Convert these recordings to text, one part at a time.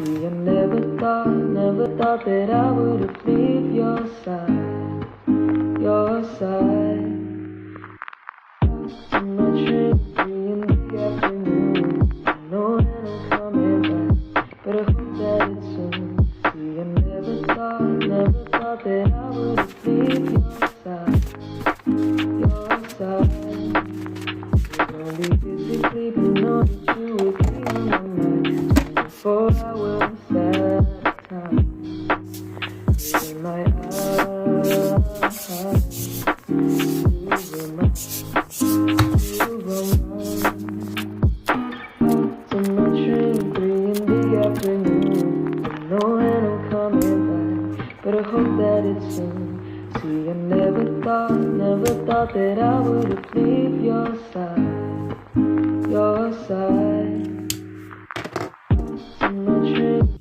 See, I never thought, never thought that I would leave your side, your side.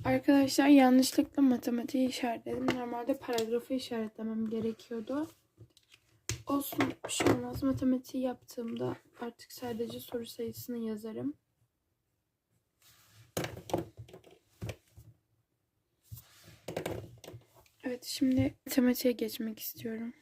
Arkadaşlar yanlışlıkla matematiği işaretledim. Normalde paragrafı işaretlemem gerekiyordu. Olsun bir şey olmaz. Matematiği yaptığımda artık sadece soru sayısını yazarım. Evet şimdi matematiğe geçmek istiyorum.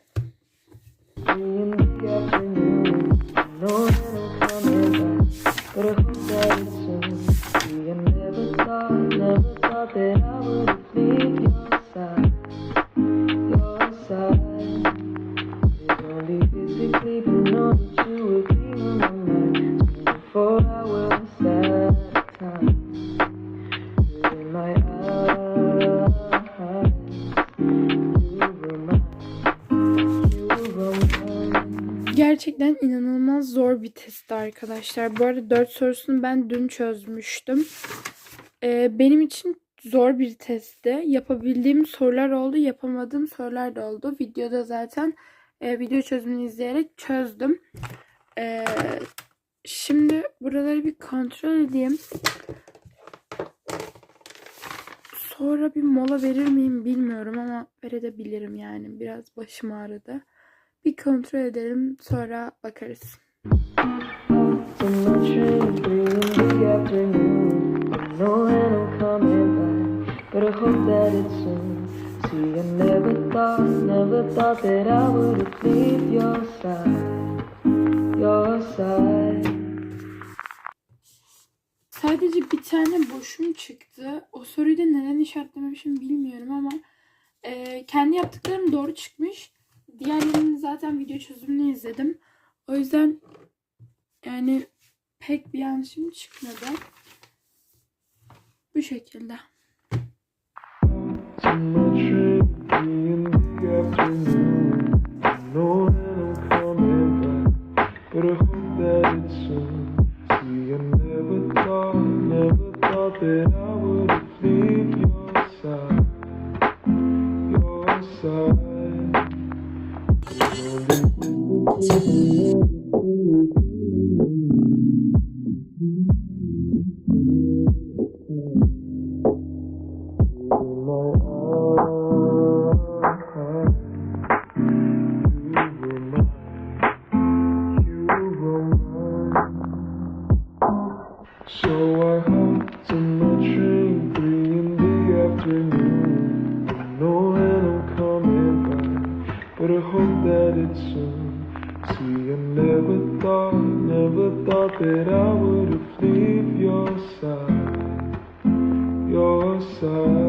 Gerçekten inanılmaz zor bir testti arkadaşlar. Bu arada 4 sorusunu ben dün çözmüştüm. Ee, benim için zor bir testti. Yapabildiğim sorular oldu, yapamadığım sorular da oldu. Videoda zaten e, video çözümünü izleyerek çözdüm. Ee, şimdi buraları bir kontrol edeyim. Sonra bir mola verir miyim bilmiyorum ama verebilirim yani. Biraz başım ağrıdı. Bir kontrol edelim sonra bakarız. Sadece bir tane boşum çıktı. O soruyu da neden işaretlememişim bilmiyorum ama e, kendi yaptıklarım doğru çıkmış. Diğerlerini zaten video çözümünü izledim. O yüzden yani pek bir yanlışım çıkmadı. Bu şekilde. Three in the afternoon. So I hopped on my train three in the afternoon. I know when I'm coming back, but I hope that it's soon. See, I never thought, never thought that I would have leave your side, your side.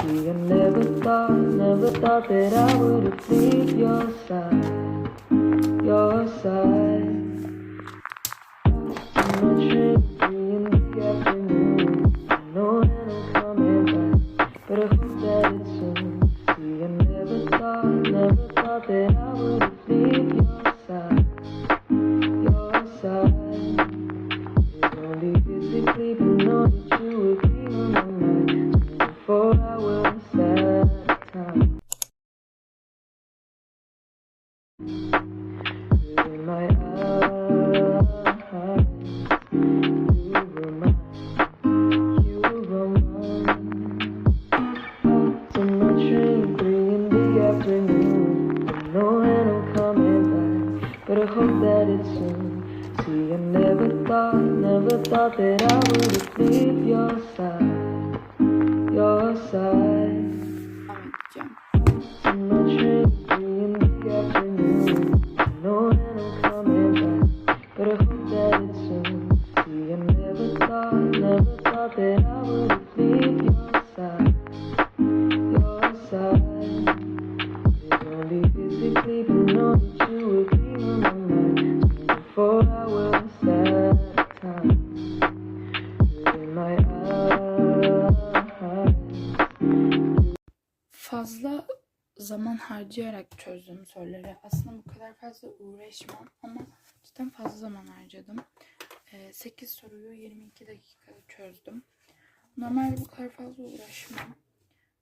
I never thought, never thought that I would leave your side, your side. Thought, never thought that I would leave your side, harcayarak çözdüm soruları. Aslında bu kadar fazla uğraşmam ama cidden fazla zaman harcadım. 8 soruyu 22 dakikada çözdüm. Normalde bu kadar fazla uğraşmam.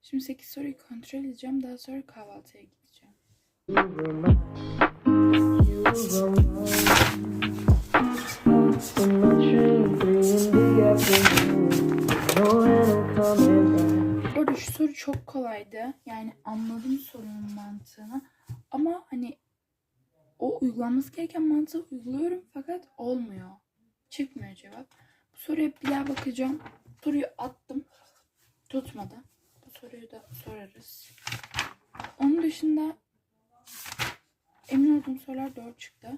Şimdi 8 soruyu kontrol edeceğim. Daha sonra kahvaltıya gideceğim. Bu arada şu soru çok kolaydı. Yani anladım sorunun mantığını. Ama hani o uygulanması gereken mantığı uyguluyorum fakat olmuyor. Çıkmıyor cevap. Bu soruya bir daha bakacağım. Soruyu attım. Tutmadı. Bu soruyu da sorarız. Onun dışında emin olduğum sorular doğru çıktı.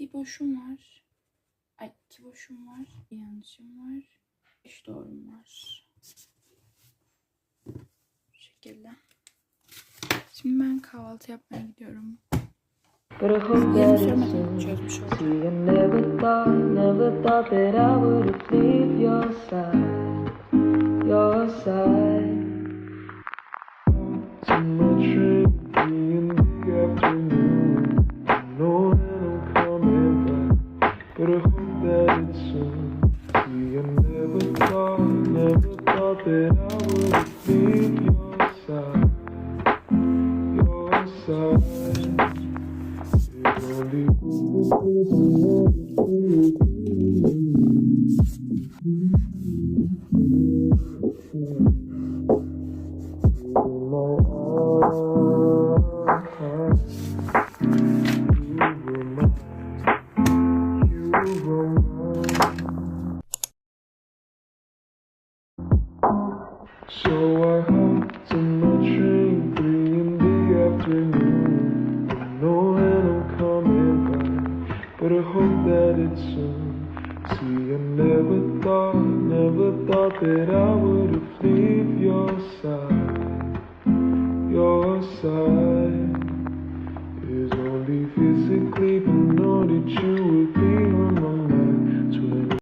Bir boşum var. Ay iki boşum var. Bir yanlışım var. Üç doğrum var. Şekilde. Şimdi ben kahvaltı yapmaya gidiyorum. But I hope Yeni that it's sormadım soon. çözmüş oldum. See, I never thought, never thought that I would leave your side, your side. So much So I hopped in my train, three in the afternoon. I know when I'm coming back, but I hope that it's soon. See, I never thought, never thought that I would have leave your side. Your side is only physically, but know that you would.